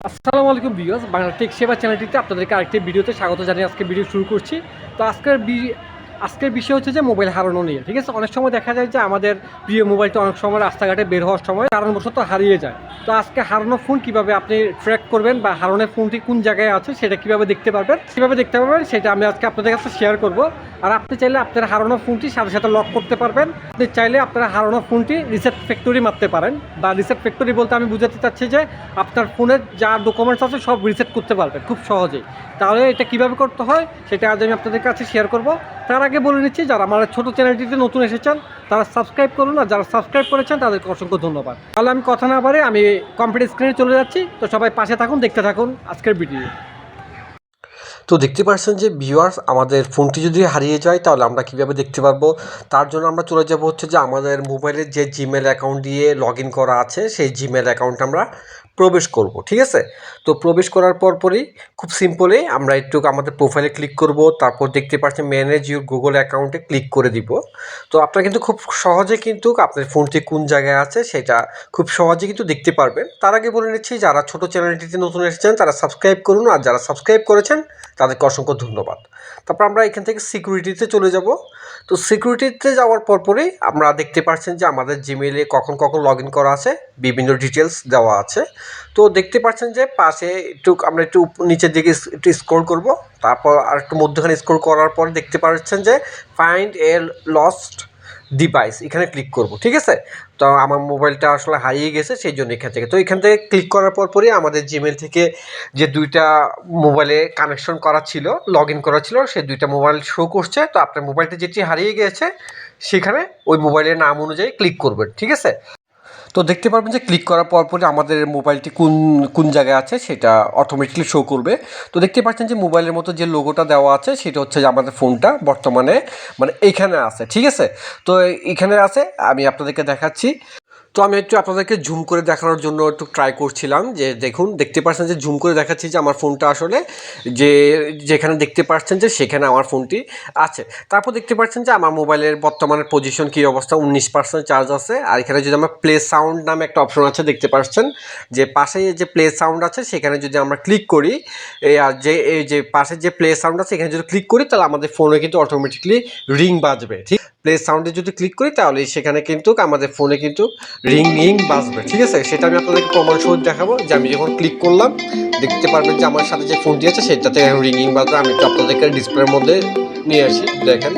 আসসালামু আলাইকুম বিয়স বাংলা টেক সেবা চ্যানেলটিতে আপনাদেরকে আরেকটি ভিডিওতে স্বাগত জানিয়ে আজকে ভিডিও শুরু করছি। তো আজকের আজকের বিষয় হচ্ছে যে মোবাইল হারানো নিয়ে, ঠিক আছে? অনেক সময় দেখা যায় যে আমাদের প্রিয় মোবাইলটা অনেক সময় রাস্তাঘাটে বের হওয়ার সময় কারণবশত হারিয়ে যায়। তো আজকে হারানো ফোন কীভাবে আপনি ট্র্যাক করবেন বা হারানোর ফোনটি কোন জায়গায় আছে সেটা কীভাবে দেখতে পারবেন? কীভাবে দেখতে পারবেন সেটা আমি আজকে আপনাদের কাছে শেয়ার করব। আর আপনি চাইলে আপনার হারানো ফোনটি সাথে সাথে লক করতে পারবেন। আপনি চাইলে আপনার হারানো ফোনটি রিসেট ফ্যাক্টরি মারতে পারেন। বা রিসেট ফ্যাক্টরি বলতে আমি বুঝাতে চাচ্ছি যে আপনার ফোনের যা ডকুমেন্টস আছে সব রিসেট করতে পারবেন খুব সহজেই। তাহলে এটা কীভাবে করতে হয় সেটা আজ আমি আপনাদের কাছে শেয়ার করব। তার আগে বলে নিচ্ছি, যারা আমার ছোটো চ্যানেলটিতে নতুন এসেছেন, তারা সাবস্ক্রাইব করুন আর যারা সাবস্ক্রাইব করেছেন, তাদেরকে অসংখ্য ধন্যবাদ। তাহলে আমি কথা না পারে আমি কম্পিউটার স্ক্রিনে চলে যাচ্ছি, তো সবাই পাশে থাকুন, দেখতে থাকুন আজকের ভিডিও তো দেখতে পাচ্ছেন যে ভিউয়ার্স আমাদের ফোনটি যদি হারিয়ে যায়, তাহলে আমরা কীভাবে দেখতে পারব? তার জন্য আমরা চলে যাব হচ্ছে যে আমাদের মোবাইলের যে জিমেল অ্যাকাউন্ট দিয়ে লগ করা আছে, সেই জিমেল অ্যাকাউন্ট আমরা প্রবেশ করব, ঠিক আছে? তো প্রবেশ করার পর পরই খুব সিম্পলি আমরা একটু আমাদের প্রোফাইলে ক্লিক করব, তারপর দেখতে পাচ্ছেন ম্যানেজ ইউর গুগল অ্যাকাউন্টে ক্লিক করে দিব। তো আপনারা কিন্তু খুব সহজে কিন্তু আপনার ফোনটি কোন জায়গায় আছে সেটা খুব সহজে কিন্তু দেখতে পারবেন। তার আগে বলে নিচ্ছি, যারা ছোট চ্যানেলটিতে নতুন এসেছেন, তারা সাবস্ক্রাইব করুন আর যারা সাবস্ক্রাইব করেছেন, তাদেরকে অসংখ্য ধন্যবাদ। তারপর আমরা এখান থেকে সিকিউরিটিতে চলে যাব। তো সিকিউরিটিতে যাওয়ার পরপরই আমরা দেখতে পাচ্ছেন যে আমাদের জিমেলে কখন কখন লগ ইন করা আছে, বিভিন্ন ডিটেলস দেওয়া আছে। তো দেখতে পাচ্ছেন যে পাশে একটু, আমরা একটু নিচের দিকে একটু স্ক্রল করব। তারপর আর একটু মধ্যখানে স্ক্রল করার পর দেখতে পাচ্ছেন যে ফাইন্ড এ লস্ট ডিভাইস এখানে ক্লিক করব, ঠিক আছে? তো আমার মোবাইলটা আসলে হারিয়ে গেছে, সেই জন্য এখান থেকে। তো এখান থেকে ক্লিক করার পর পরই আমাদের জিমেল থেকে যে দুইটা মোবাইলে কানেকশন করা ছিল লগ ইন করা ছিল সেই দুইটা মোবাইল শো করছে। তো আপনার মোবাইলটা যেটি হারিয়ে গেছে, সেখানে ওই মোবাইলের নাম অনুযায়ী ক্লিক করবেন, ঠিক আছে? তো দেখতে পারবেন যে ক্লিক করার পর পরে আমাদের মোবাইলটি কোন কোন জায়গায় আছে সেটা অটোমেটিকলি শো করবে। তো দেখতে পাচ্ছেন যে মোবাইলের মতো যে লোগোটা দেওয়া আছে সেটা হচ্ছে যে আমাদের ফোনটা বর্তমানে মানে এইখানে আছে, ঠিক আছে? তো এখানে আছে, আমি আপনাদেরকে দেখাচ্ছি। তো আমি একটু আপনাদেরকে জুম করে দেখানোর জন্য একটু ট্রাই করছিলাম যে দেখুন, দেখতে পাচ্ছেন যে জুম করে দেখাচ্ছি যে আমার ফোনটা আসলে যে, যেখানে দেখতে পাচ্ছেন যে সেখানে আমার ফোনটি আছে। তারপর দেখতে পাচ্ছেন যে আমার মোবাইলের বর্তমানের পজিশন কী অবস্থা, উনিশ পার্সেন্ট চার্জ আছে। আর এখানে যদি আমরা প্লে সাউন্ড নামে একটা অপশন আছে, দেখতে পাচ্ছেন যে পাশে যে প্লে সাউন্ড আছে, সেখানে যদি আমরা ক্লিক করি আর যে এই যে পাশে যে প্লে সাউন্ড আছে, এখানে যদি ক্লিক করি, তাহলে আমাদের ফোনে কিন্তু অটোমেটিকলি রিং বাজবে। ঠিক? প্লে সাউন্ডে যদি ক্লিক করি, তাহলে সেখানে কিন্তু আমাদের ফোনে কিন্তু রিং রিং বাজবে, ঠিক আছে? সেটা আমি আপনাদেরকে প্রমাণ সহ দেখাবো যে আমি যখন ক্লিক করলাম, দেখতে পারবেন যে আমার সাথে যে ফোনটি আছে সেটাতে রিং ইং বাজবে। আমি আপনাদেরকে ডিসপ্লের মধ্যে নিয়ে আসি, দেখেন।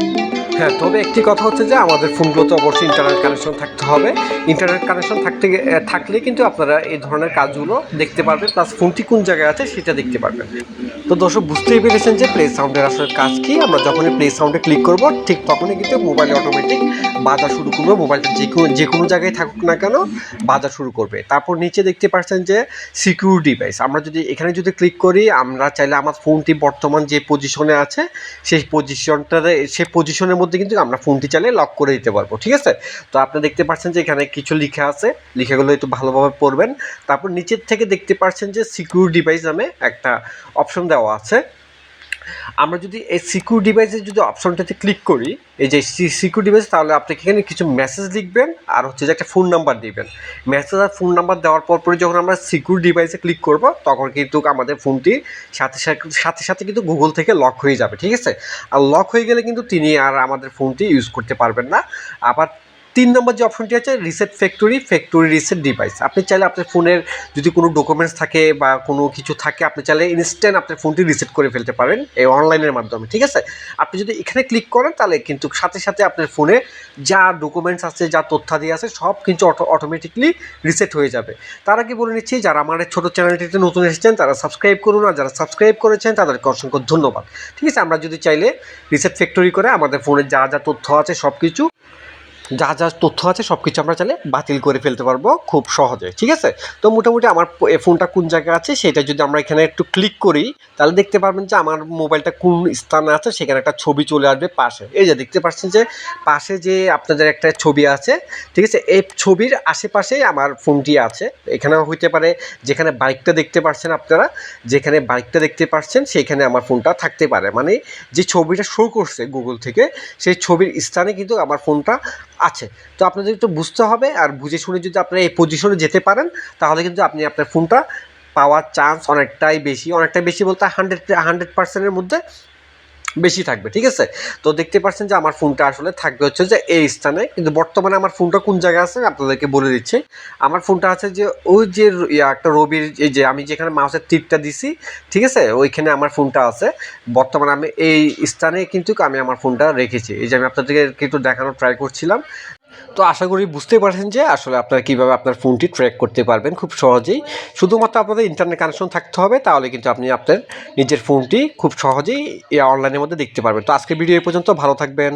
হ্যাঁ তবে একটি কথা হচ্ছে যে আমাদের ফোনগুলোতে অবশ্যই ইন্টারনেট কানেকশন থাকতে হবে। ইন্টারনেট কানেকশন থাকতে থাকলে কিন্তু আপনারা এই ধরনের কাজগুলো দেখতে পারবেন প্লাস ফোনটি কোন জায়গায় আছে সেটা দেখতে পারবেন। তো দর্শক, বুঝতেই পেরেছেন যে প্লে সাউন্ডের আসলে কাজ কি। আমরা যখনই প্লে সাউন্ডে ক্লিক করব, ঠিক তখনই কিন্তু মোবাইল অটোমেটিক বাজা শুরু করবে মোবাইলটা যে কোনো যে কোনো জায়গায় থাকুক না কেন বাজা শুরু করবে। তারপর নিচে দেখতে পাচ্ছেন যে সিকিউর ডিভাইস আমরা যদি, এখানে যদি ক্লিক করি, আমরা চাইলে আমার ফোনটি বর্তমান যে পজিশনে আছে, সেই পজিশনটাতে সেই পজিশনের মধ্যে কিন্তু আমরা ফোনটি চালিয়ে লক করে দিতে পারব, ঠিক আছে? তো আপনি দেখতে পাচ্ছেন যে এখানে কিছু লেখা আছে, লেখাগুলো একটু ভালোভাবে পড়বেন। তারপর নিচের থেকে দেখতে পাচ্ছেন যে সিকিউর ডিভাইস নামে একটা অপশন দেওয়া আছে। আমরা যদি এই সিকিউর ডিভাইসের যদি অপশনটাতে ক্লিক করি, এই যে সিকিউর ডিভাইস তাহলে আপনি এখানে কিছু মেসেজ লিখবেন, আর হচ্ছে যে একটা ফোন নাম্বার দিবেন। মেসেজ আর ফোন নাম্বার দেওয়ার পর পরে যখন আমরা সিকিউর ডিভাইসে ক্লিক করব, তখন কিন্তু আমাদের ফোনটি সাথে সাথে সাথে সাথে কিন্তু গুগল থেকে লক হয়ে যাবে, ঠিক আছে? আর লক হয়ে গেলে কিন্তু তিনি আর আমাদের ফোনটি ইউজ করতে পারবেন না। আবার তিন নম্বর যে অপশনটি আছে reset factory factory reset device আপনি চাইলে আপনার ফোনের যদি কোনো ডকুমেন্টস থাকে বা কোনো কিছু থাকে, আপনি চাইলে ইনস্ট্যান্ট আপনার ফোনটি রিসেট করে ফেলতে পারেন এই অনলাইনের মাধ্যমে, ঠিক আছে? আপনি যদি এখানে ক্লিক করেন, তাহলে কিন্তু সাথে সাথে আপনার ফোনে যা ডকুমেন্টস আছে, যা তথ্যাদি আছে, সব কিন্তু অটো অটোমেটিকলি রিসেট হয়ে যাবে। তার আগে বলে নিচ্ছি, যারা আমার ছোটো চ্যানেলটিতে নতুন এসেছেন, তারা সাবস্ক্রাইব করুন আর যারা সাবস্ক্রাইব করেছেন, তাদেরকে অসংখ্য ধন্যবাদ। ঠিক আছে? আমরা যদি চাইলে রিসেট ফ্যাক্টরি করে আমাদের ফোনের যা যা তথ্য আছে সব কিছু যা যা তথ্য আছে সব কিছু আমরা চাইলে বাতিল করে ফেলতে পারব খুব সহজে, ঠিক আছে? তো মোটামুটি আমার ফোনটা কোন জায়গায় আছে সেটা যদি আমরা এখানে একটু ক্লিক করি, তাহলে দেখতে পারবেন যে আমার মোবাইলটা কোন স্থানে আছে, সেখানে একটা ছবি চলে আসবে পাশে। এই যে দেখতে পাচ্ছেন যে পাশে যে আপনাদের একটা ছবি আছে, ঠিক আছে? এই ছবির আশেপাশেই আমার ফোনটি আছে। এখানে হইতে পারে, যেখানে বাইকটা দেখতে পাচ্ছেন আপনারা, যেখানে বাইকটা দেখতে পাচ্ছেন সেখানে আমার ফোনটা থাকতে পারে। মানে যে ছবিটা শো করছে গুগল থেকে, সেই ছবির স্থানে কিন্তু আমার ফোনটা আছে। তো আপনাদের একটু বুঝতে হবে আর বুঝে শুনে যদি আপনারা এই পজিশনে যেতে পারেন, তাহলে কিন্তু আপনি আপনার ফোনটা পাওয়ার চান্স অনেকটাই বেশি অনেকটাই বেশি বলতে হান্ড্রেড হান্ড্রেড পার্সেন্টের মধ্যে বেশি থাকবে, ঠিক আছে? তো দেখতে পাচ্ছেন যে আমার ফোনটা আসলে থাকবে হচ্ছে যে এই স্থানে। কিন্তু বর্তমানে আমার ফোনটা কোন জায়গায় আছে আপনাদেরকে বলে দিচ্ছি। আমার ফোনটা আছে যে ওই যে একটা রবির এই যে আমি যেখানে মাউসের তীরটা দিছি, ঠিক আছে? ওইখানে আমার ফোনটা আছে। বর্তমানে আমি এই স্থানে কিন্তু আমি আমার ফোনটা রেখেছি। এই যে আমি আপনাদেরকে কিন্তু দেখানোর ট্রাই করছিলাম। তো আশা করি বুঝতে পারছেন যে আসলে আপনারা কীভাবে আপনার ফোনটি ট্র্যাক করতে পারবেন খুব সহজেই। শুধুমাত্র আপনাদের ইন্টারনেট কানেকশন থাকতে হবে, তাহলে কিন্তু আপনি আপনার নিজের ফোনটি খুব সহজেই অনলাইনের মধ্যে দেখতে পারবেন। তো আজকে ভিডিও এই পর্যন্ত, ভালো থাকবেন।